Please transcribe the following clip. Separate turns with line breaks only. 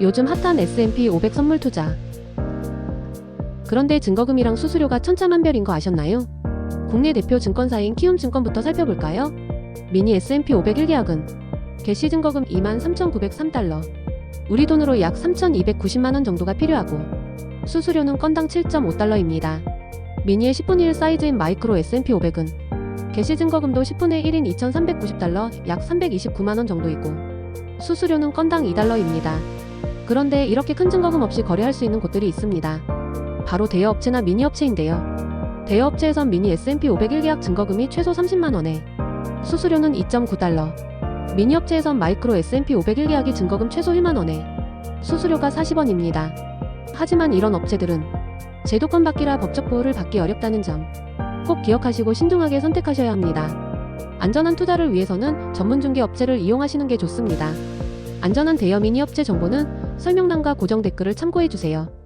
요즘 핫한 S&P 500 선물 투자. 그런데 증거금이랑 수수료가 천차만별인 거 아셨나요? 국내 대표 증권사인 키움증권부터 살펴볼까요? 미니 S&P 500 1계약은 개시 증거금 23,903달러, 우리 돈으로 약 3,290만 원 정도가 필요하고 수수료는 건당 7.5달러입니다. 미니의 10분의 1 사이즈인 마이크로 S&P 500은 개시 증거금도 10분의 1인 2,390달러, 약 329만 원 정도이고 수수료는 건당 2달러입니다. 그런데 이렇게 큰 증거금 없이 거래할 수 있는 곳들이 있습니다. 바로 대여업체나 미니업체인데요. 대여업체에선 미니 S&P 500 1계약 증거금이 최소 30만 원에 수수료는 2.9달러. 미니업체에선 마이크로 S&P 500 1계약이 증거금 최소 1만 원에 수수료가 40원입니다. 하지만 이런 업체들은 제도권 받기라 법적 보호를 받기 어렵다는 점 꼭 기억하시고 신중하게 선택하셔야 합니다. 안전한 투자를 위해서는 전문 중개 업체를 이용하시는 게 좋습니다. 안전한 대여 미니 업체 정보는 설명란과 고정 댓글을 참고해 주세요.